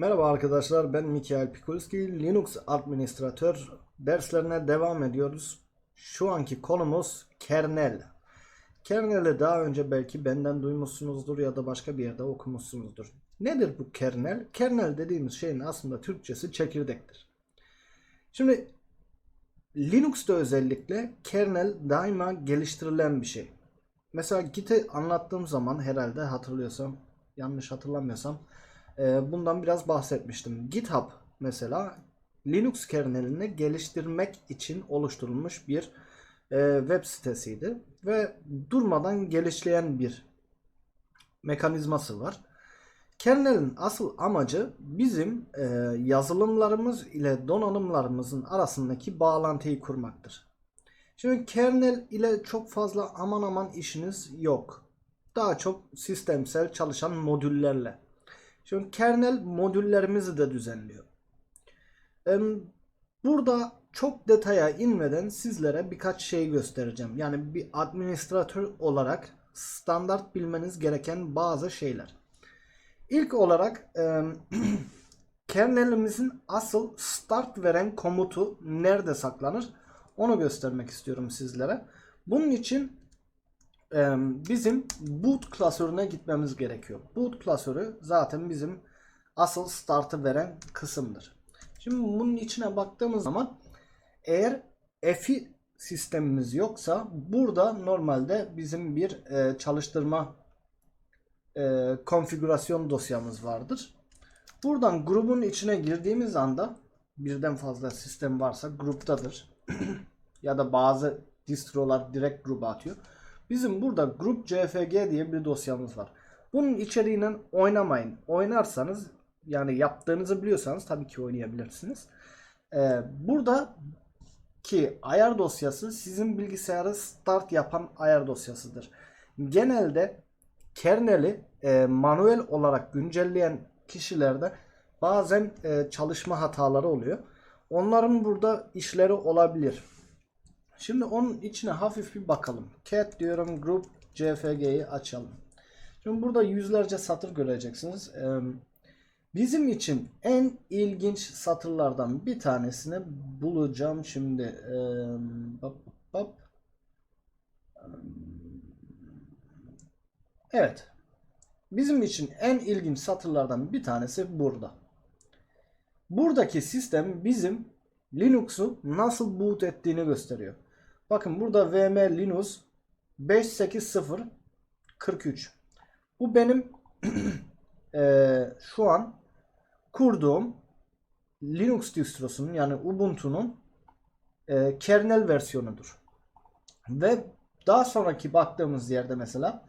Merhaba arkadaşlar ben Mikael Pikulski Linux administratör derslerine devam ediyoruz. Şu anki konumuz kernel. Kernel'i daha önce belki benden duymuşsunuzdur ya da başka bir yerde okumuşsunuzdur. Nedir bu kernel? Kernel dediğimiz şeyin aslında Türkçesi çekirdektir. Şimdi Linux'ta özellikle kernel daima geliştirilen bir şey. Mesela Git'i anlattığım zaman herhalde hatırlıyorsam yanlış hatırlamıyorsam e, bundan biraz bahsetmiştim. GitHub mesela Linux kernelini geliştirmek için oluşturulmuş bir e, web sitesiydi ve durmadan gelişleyen bir mekanizması var. Kernelin asıl amacı bizim e, yazılımlarımız ile donanımlarımızın arasındaki bağlantıyı kurmaktır. Şimdi kernel ile çok fazla aman aman işiniz yok. Daha çok sistemsel çalışan modüllerle. Şimdi kernel modüllerimizi de düzenliyor. Burada çok detaya inmeden sizlere birkaç şey göstereceğim. Yani bir administratör olarak standart bilmeniz gereken bazı şeyler. İlk olarak kernelimizin asıl start veren komutu nerede saklanır onu göstermek istiyorum sizlere. Bunun için bizim boot klasörüne gitmemiz gerekiyor. Boot klasörü zaten bizim asıl startı veren kısımdır. Şimdi bunun içine baktığımız zaman eğer FI sistemimiz yoksa burada normalde bizim bir e, çalıştırma e, konfigürasyon dosyamız vardır. Buradan grubun içine girdiğimiz anda birden fazla sistem varsa gruptadır. ya da bazı distrolar direkt gruba atıyor. Bizim burada grup cfg diye bir dosyamız var. Bunun içeriğiyle oynamayın. Oynarsanız yani yaptığınızı biliyorsanız tabii ki oynayabilirsiniz. Ee, burada ki ayar dosyası sizin bilgisayarı start yapan ayar dosyasıdır. Genelde kerneli e, manuel olarak güncelleyen kişilerde bazen e, çalışma hataları oluyor. Onların burada işleri olabilir. Şimdi onun içine hafif bir bakalım. Cat diyorum group cfg'yi açalım. Şimdi burada yüzlerce satır göreceksiniz. Bizim için en ilginç satırlardan bir tanesini bulacağım şimdi. Evet. Bizim için en ilginç satırlardan bir tanesi burada. Buradaki sistem bizim Linux'u nasıl boot ettiğini gösteriyor. Bakın burada VM Linux 580 43. Bu benim e, şu an kurduğum Linux distrosunun yani Ubuntu'nun e, kernel versiyonudur. Ve daha sonraki baktığımız yerde mesela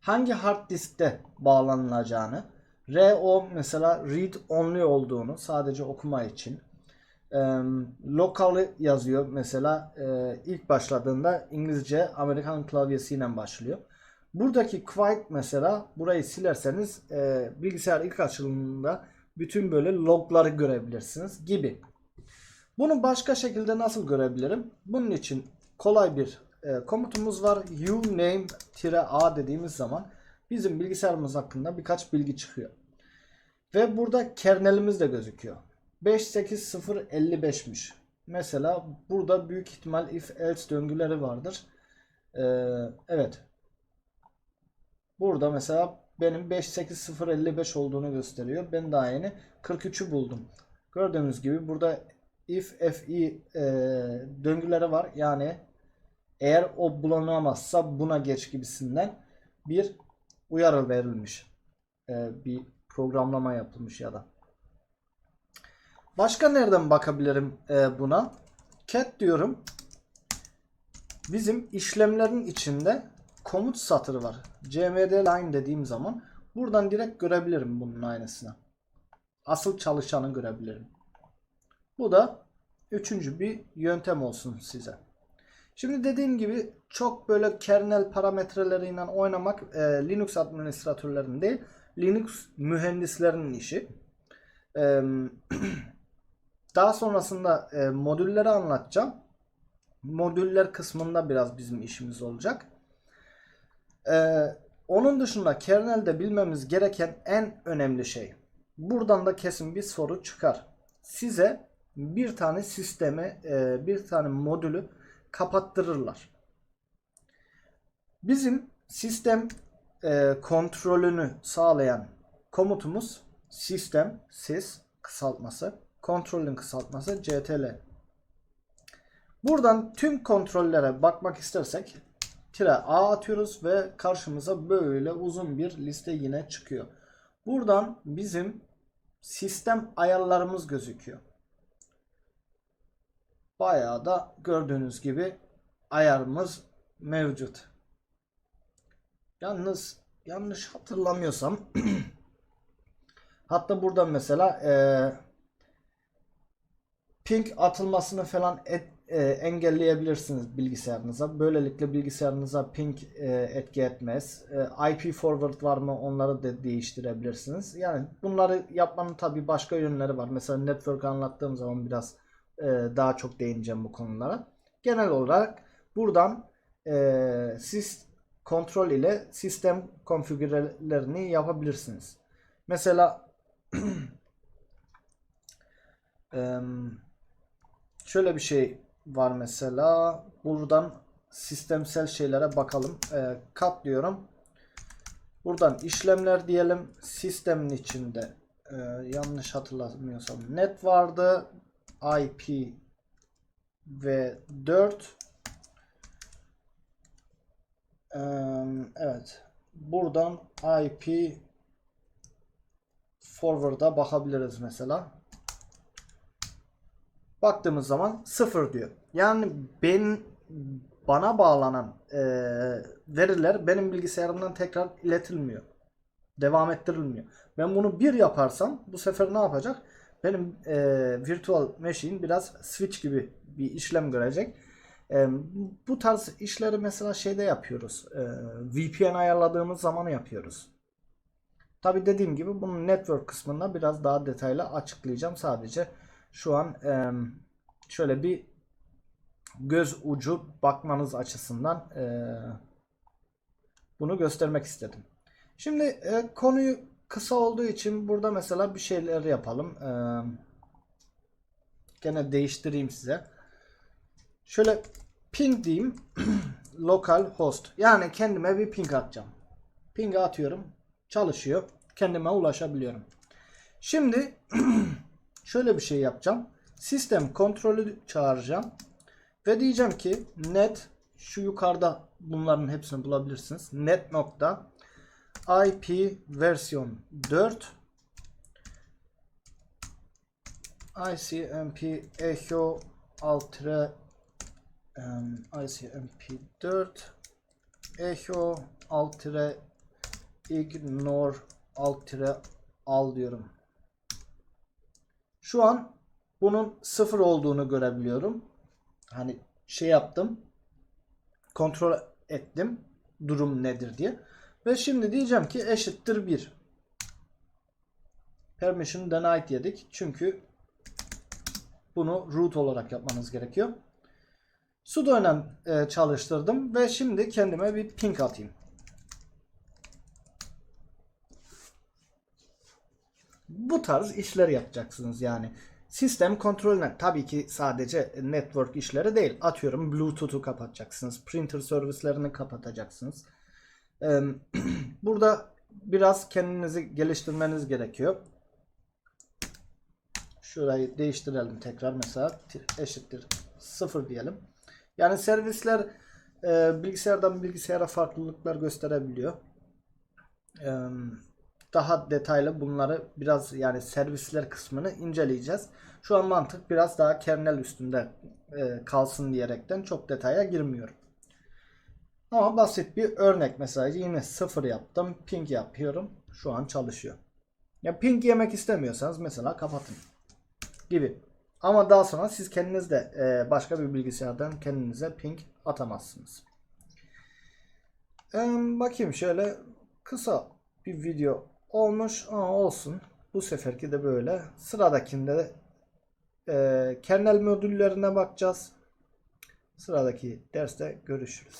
hangi hard diskte bağlanılacağını, RO mesela read only olduğunu sadece okuma için e, local yazıyor mesela e, ilk başladığında İngilizce Amerikan klavyesiyle başlıyor. Buradaki quiet mesela burayı silerseniz e, bilgisayar ilk açılımında bütün böyle logları görebilirsiniz gibi. Bunu başka şekilde nasıl görebilirim? Bunun için kolay bir e, komutumuz var. uname-a dediğimiz zaman bizim bilgisayarımız hakkında birkaç bilgi çıkıyor. Ve burada kernelimiz de gözüküyor. 58055'miş. Mesela burada büyük ihtimal if else döngüleri vardır. Ee, evet. Burada mesela benim 58055 olduğunu gösteriyor. Ben daha yeni 43'ü buldum. Gördüğünüz gibi burada if fi e, döngüleri var. Yani eğer o bulunamazsa buna geç gibisinden bir uyarı verilmiş. E, bir programlama yapılmış ya da. Başka nereden bakabilirim e, buna? Cat diyorum. Bizim işlemlerin içinde komut satırı var. cmd line dediğim zaman buradan direkt görebilirim bunun aynısını. Asıl çalışanı görebilirim. Bu da üçüncü bir yöntem olsun size. Şimdi dediğim gibi çok böyle kernel parametreleriyle oynamak e, Linux administratörlerinin değil Linux mühendislerinin işi. E, Daha sonrasında e, modülleri anlatacağım. Modüller kısmında biraz bizim işimiz olacak. E, onun dışında kernelde bilmemiz gereken en önemli şey. buradan da kesin bir soru çıkar. Size bir tane sistemi, e, bir tane modülü kapattırırlar. Bizim sistem e, kontrolünü sağlayan komutumuz sistem sys kısaltması, kontrolün kısaltması ctl. Buradan tüm kontrollere bakmak istersek tire a atıyoruz ve karşımıza böyle uzun bir liste yine çıkıyor. Buradan bizim sistem ayarlarımız gözüküyor. Bayağı da gördüğünüz gibi ayarımız mevcut. Yalnız yanlış hatırlamıyorsam hatta burada mesela e, ping atılmasını falan et, e, engelleyebilirsiniz bilgisayarınıza. Böylelikle bilgisayarınıza ping e, etki etmez. E, IP forward var mı onları da değiştirebilirsiniz. Yani bunları yapmanın tabii başka yönleri var. Mesela network anlattığım zaman biraz e, daha çok değineceğim bu konulara. Genel olarak buradan e, siz kontrol ile sistem konfigürelerini yapabilirsiniz. Mesela şöyle bir şey var mesela. Buradan sistemsel şeylere bakalım. E, kat diyorum. Buradan işlemler diyelim. Sistemin içinde e, yanlış hatırlamıyorsam net vardı. IP ve 4 Evet. Buradan IP forward'a bakabiliriz mesela. Baktığımız zaman 0 diyor. Yani ben bana bağlanan e, veriler benim bilgisayarımdan tekrar iletilmiyor. Devam ettirilmiyor. Ben bunu bir yaparsam bu sefer ne yapacak? Benim e, virtual machine biraz switch gibi bir işlem görecek. E, bu tarz işleri mesela şeyde yapıyoruz. E, VPN ayarladığımız zaman yapıyoruz. Tabi dediğim gibi bunun network kısmında biraz daha detaylı açıklayacağım. Sadece şu an e, şöyle bir göz ucu bakmanız açısından e, bunu göstermek istedim. Şimdi e, konuyu kısa olduğu için burada mesela bir şeyler yapalım. E, gene değiştireyim size. Şöyle ping diyeyim. local host. Yani kendime bir ping atacağım. Ping atıyorum. Çalışıyor. Kendime ulaşabiliyorum. Şimdi şöyle bir şey yapacağım. Sistem kontrolü çağıracağım. Ve diyeceğim ki net şu yukarıda bunların hepsini bulabilirsiniz. Net nokta IP versiyon 4 ICMP echo altre um, ICMP4 echo altre ignore altre al diyorum. Şu an bunun sıfır olduğunu görebiliyorum. Hani şey yaptım. Kontrol ettim. Durum nedir diye. Ve şimdi diyeceğim ki eşittir 1. Permission denied yedik. Çünkü bunu root olarak yapmanız gerekiyor. sudo ile e, çalıştırdım ve şimdi kendime bir ping atayım. Bu tarz işler yapacaksınız yani. Sistem kontrolüne tabii ki sadece network işleri değil. Atıyorum Bluetooth'u kapatacaksınız. Printer servislerini kapatacaksınız. Burada biraz kendinizi geliştirmeniz gerekiyor. Şurayı değiştirelim tekrar mesela eşittir 0 diyelim. Yani servisler e, bilgisayardan bilgisayara farklılıklar gösterebiliyor. E, daha detaylı bunları biraz yani servisler kısmını inceleyeceğiz. Şu an mantık biraz daha kernel üstünde e, kalsın diyerekten çok detaya girmiyorum. Ama basit bir örnek mesela yine sıfır yaptım. Ping yapıyorum. Şu an çalışıyor. Ya ping yemek istemiyorsanız mesela kapatın. Gibi. Ama daha sonra siz kendiniz de e, başka bir bilgisayardan kendinize ping atamazsınız. E, bakayım şöyle kısa bir video olmuş ama olsun. Bu seferki de böyle. Sıradakinde e, kernel modüllerine bakacağız. Sıradaki derste görüşürüz.